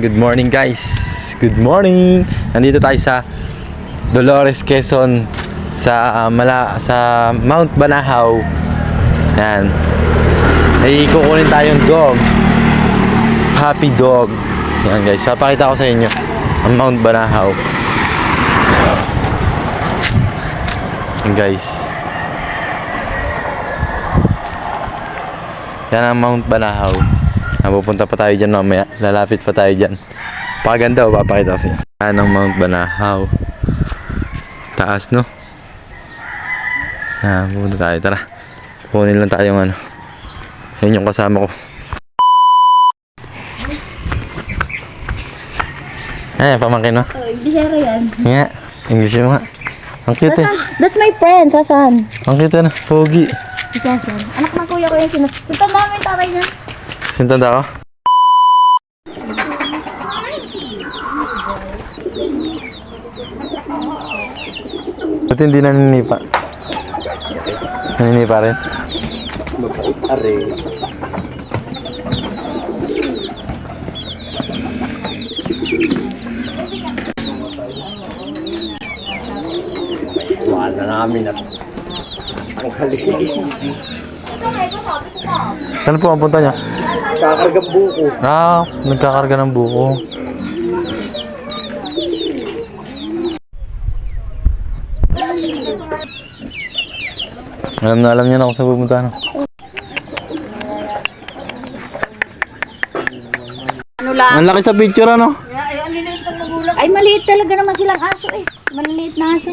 Good morning guys. Good morning. Nandito tayo sa Dolores Quezon sa ah, mala sa Mount Banahaw. Yan. Ay kukunin tayong dog. Happy dog. Yan guys. Papakita ko sa inyo ang Mount Banahaw. Yan guys. Yan ang Mount Banahaw. Napupunta pa tayo dyan mamaya. Lalapit pa tayo dyan. Paganda o papakita ko sa inyo. Yan ang Mount Banahaw. Taas no? Yan, pupunta tayo. Tara. Kunin lang tayong ano. Yan yung kasama ko. Ay, pamangkin mo. Oh, Englishero yan. Nga. English mo nga. Ang cute eh. Sasan? That's my friend, Sasan. Ang cute na. Pogi. Si Sasan. Anak ng kuya ko yung sinas... Punta namin tatay niya. Sintanda ko? Ba't hindi naninipa? Naninipa rin? Are. Wala na namin at tanghaliin. Saan po ang punta niya? Kakargang buko. Ah, nagkakarga ng buko. Alam na alam niya na kung saan pupunta. No? Ano lang? Ang laki sa picture ano? Ay, maliit talaga naman silang aso eh. Maliliit na aso.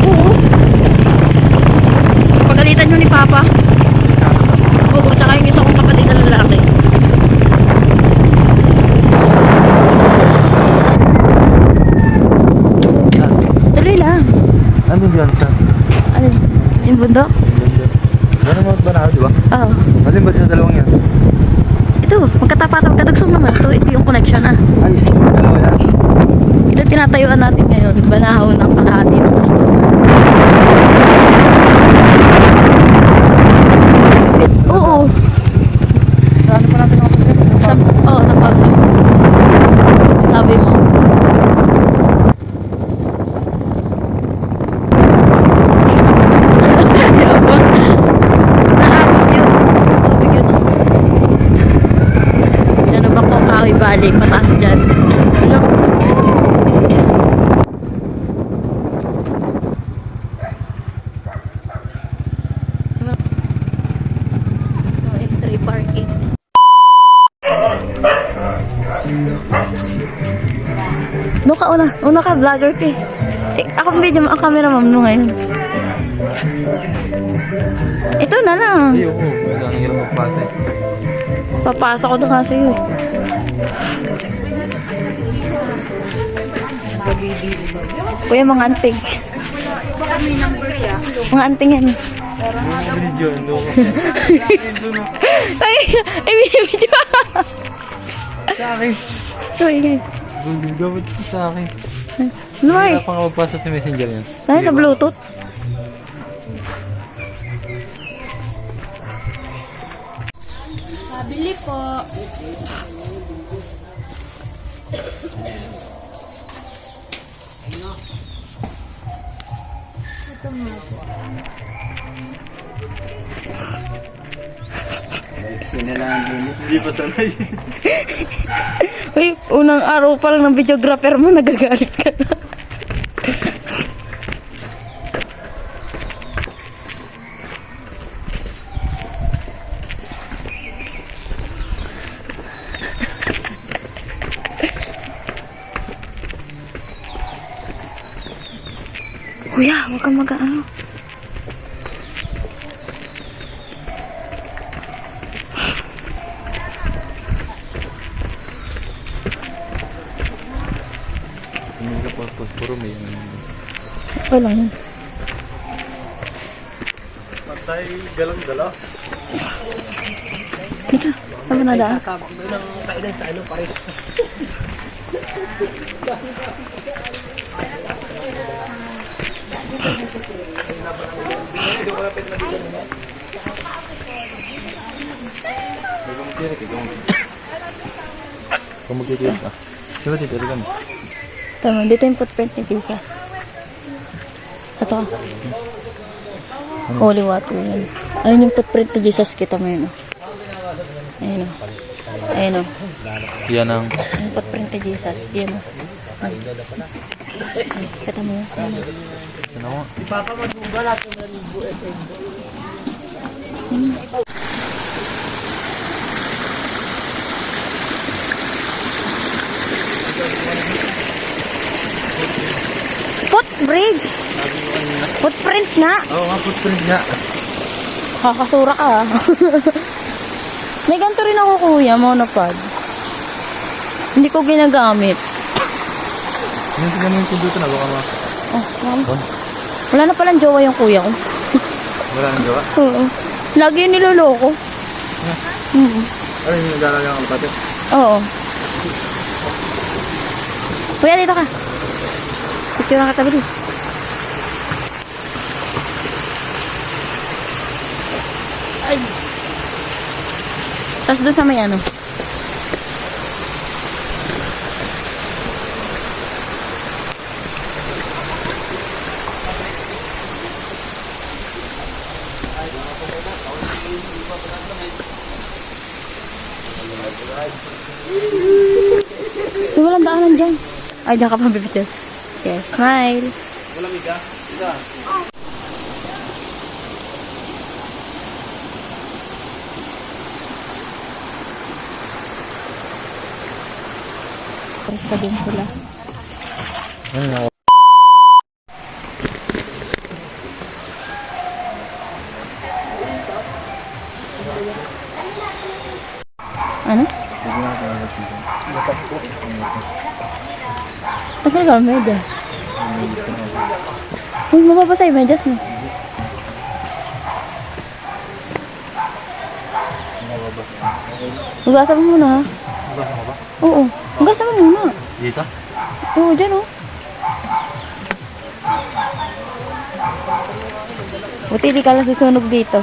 Oo. Pagalitan nyo ni Papa. Oo, tsaka yung isa kong kapatid na lalaki. Tuloy lang. Ano dyan sa? Ano? Yung bundok? Ano mo ba na di ba? Oo. Alin ba sa dalawang yan? Ito, magkatapat magkadugsong naman. Ito, ito yung connection ah. Ay, dalawa yan. Ito tinatayuan natin ngayon. Banahaw ng kalahati ng gusto. Fit. Oo. Saan pa natin ako Sa, oh, sa pag Sabi mo. Yaba. Naagos yun. Tubig yun. oh. Yan ba kung balik pataas dyan. Look. No entry parking. No ka una. Una ka, vlogger ka eh. eh ako medyo ang camera ma'am no ngayon. Ito na lang. Ay, oo. Wala nang hirap magpasa. Papasok ko na sa'yo eh. Kuya, mga anting. Mga anting yan. Video, ano. Ay, ay, binibidyo. Sa akin. Ay, ay. Gawin ko sa akin. Ano ay? Wala pa nga magpasa sa messenger yan. Saan sa Bluetooth? Pabili po. Ito nga po. Hindi pa sanay. Uy, unang araw pa lang ng videographer mo, nagagalit ka na. Huwag kang mag-ano. Hindi ka pa puro may Wala yun. Patay, galang dala. Dito, ano na daan? Kung magtitiyod ka. Diba titiyod ka mo? Tama, dito yung footprint ni Jesus. Ito. Holy water yun. Ayun yung footprint ni Jesus. Kita mo yun. oh. Ayun o. Ayun o. Yan ang... Yung footprint ni Jesus. Yan o. Kita mo yun. Ayun, oh. Saan ako? Footbridge! Footprint nga! Oo nga, footprint nga. Kakasura ka ah. May ganito rin ako kuya, monopod. Hindi ko ginagamit. Yung tignan mo yung pinduto na, baka ma... Oh, ma'am. Wala na palang jowa yung kuya ko. Wala nang gawa. Oo. Lagi yung niloloko. Mm. Ano yung nagdalaga ang pati? Oo. Kuya, dito ka. Picture na kita, bilis. Ay. Tapos doon sa may ano. May walang daanan dyan. Ay, diyan ka pa bibigyan. Yes, smile. Presta din sila. Ano ako? Ano? Ka, medyas. Huwag mo mababasa yung medyas mo. Hugasan mo muna ha. Basa mo ba? Oo. Hugasan mo muna. Dito? Oo, dyan oh. Buti di ka lang susunog dito.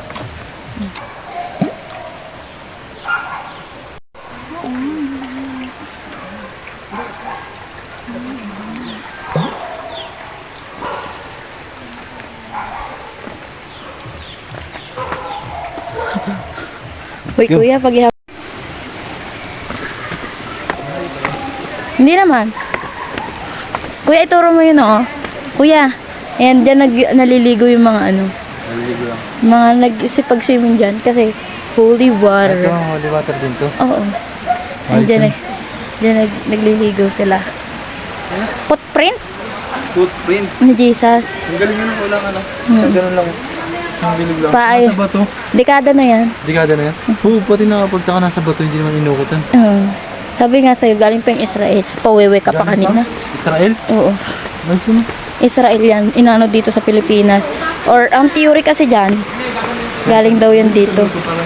Go. kuya, pag. Hindi naman. Kuya, ituro mo yun, oh. Kuya, ayan, dyan nag, naliligo yung mga ano, Naliligo lang. mga nagsipag-swimming dyan kasi holy Ito water. ang holy water din to. Oo. Ayan, dyan, nag, dyan nag, nagliligo sila. Footprint Footprint. ni Jesus. Ang galing yun ang ulang ano. Isang ganun lang. Isang bilog lang. Paay. Nasa bato. Dekada na yan. Dekada na yan? Mm. Oo, pati nakapagtaka nasa bato, hindi naman inukutan. Oo. Uh, sabi nga sa'yo, galing pa yung Israel. Pawewe ka pa kanina. Pa? Israel? Oo. Nice mo. Israel yan, inano dito sa Pilipinas. Or ang theory kasi dyan, galing daw yan dito. Ano.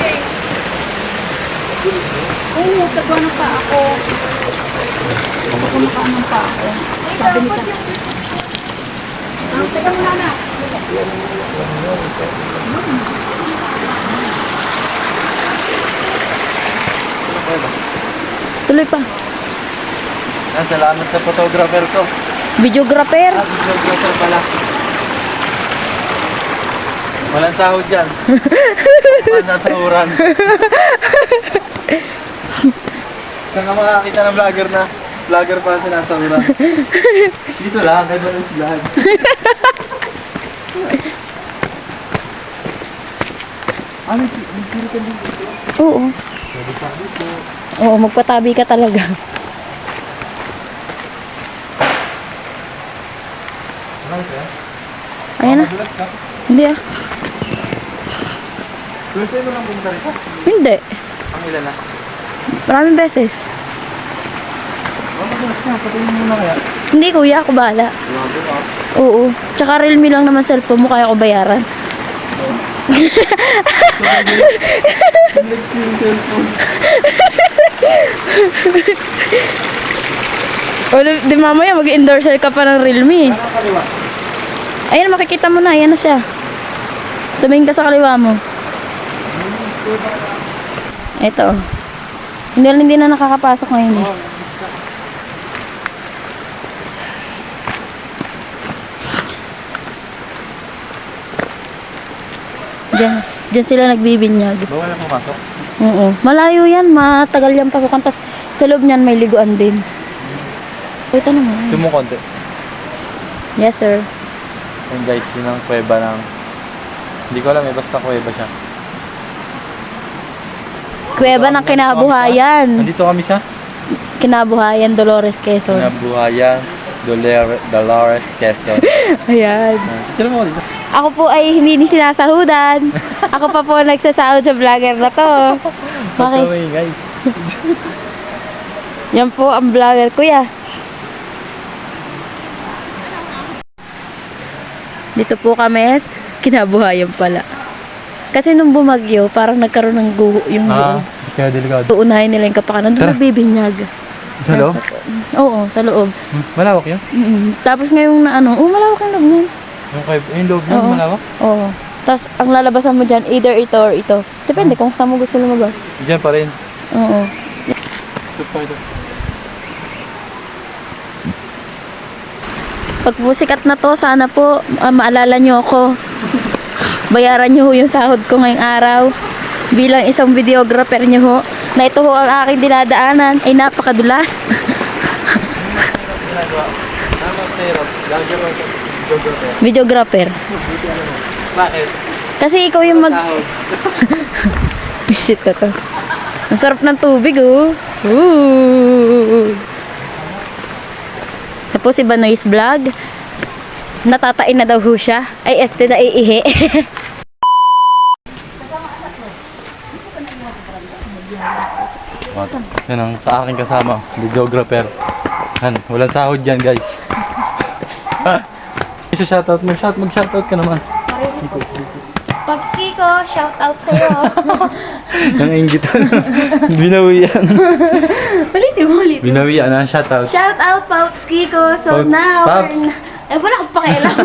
Eh. Oo, tagawa ng pa ako. Tagawa ng pa ako. Sabi ni Teka muna na. Tuloy pa. Ah, salamat sa photographer ko. Videographer. Ah, videographer pala. Walang sahod dyan. Walang nasahuran. Saan ka makakita ng vlogger na vlogger pa sinasahuran? Dito lang, kay Balance Vlog. Ah, may may tiro ka dito. Oo. Oo, magpatabi ka talaga. Ayan na. Hindi ah. Time mo lang pumunta rito? Hindi. Ang ilan na? Maraming beses. Oh, madulas ka. Patayin mo na kaya. Hindi kuya, ako bahala. Ah. Oo. Tsaka realme lang naman cellphone mo, kaya ko bayaran. O, di mamaya mag-endorser ka pa ng realme. Ayan, makikita mo na. Ayan na siya. Tumingin ka sa kaliwa mo. Ito. Hindi, hindi na nakakapasok ngayon eh. Diyan, diyan sila nagbibinyag. Bawal na pumasok. Oo. Malayo yan, matagal yan pasukan. Tapos sa loob niyan may liguan din. Wait, ano mo? Sumo konti. Yes, sir. Yan guys, yun ang kuweba ng... Hindi ko alam eh, basta kuweba siya. Kuweba ng kinabuhayan. Nandito kami sa Kinabuhayan, Dolores, Quezon. Kinabuhayan, Dolores, Dolores, Quezon. Ayan. Ako dito. Ako po ay hindi ni sinasahudan. Ako pa po nagsasahod sa vlogger na to. Bakit? Yan po ang vlogger, kuya. Dito po kami, kinabuhayan pala. Kasi nung bumagyo, parang nagkaroon ng guho yung Ah, loob. kaya delikado. Uunahin nila yung kapakanan. Doon Tara. Sa loob? Oo, sa loob. Hmm, Malawak yun? Mm, Tapos ngayong na ano, oh, malawak ang loob niyan. Yung, kay, yung loob Oo. malawak? Oo. Tapos ang lalabasan mo dyan, either ito or ito. Depende kung saan mo gusto lumabas. Diyan pa rin. Oo. Ito pa ito. Pag po sikat na to, sana po ah, maalala nyo ako. Bayaran nyo ho yung sahod ko ngayong araw. Bilang isang videographer nyo ho, na ito ho ang aking dinadaanan ay napakadulas. Videographer. Bakit? Kasi ikaw yung mag... Visit na to. Ang sarap ng tubig oh. Ooh. Tapos si Banoy's vlog. Natatain na daw ho siya. Ay, este na iihi. Yan ang aking kasama, videographer. Yan, walang sahod yan guys. Isa shoutout mo, shout mag-shoutout ka naman. Pops Kiko, shout out sa'yo. Ang inggitan. Binawian. Ulitin mo, ulitin. Binawian na shoutout. Shout out, Pops Kiko. So Pops, now, Pops. eh, wala akong pakialam.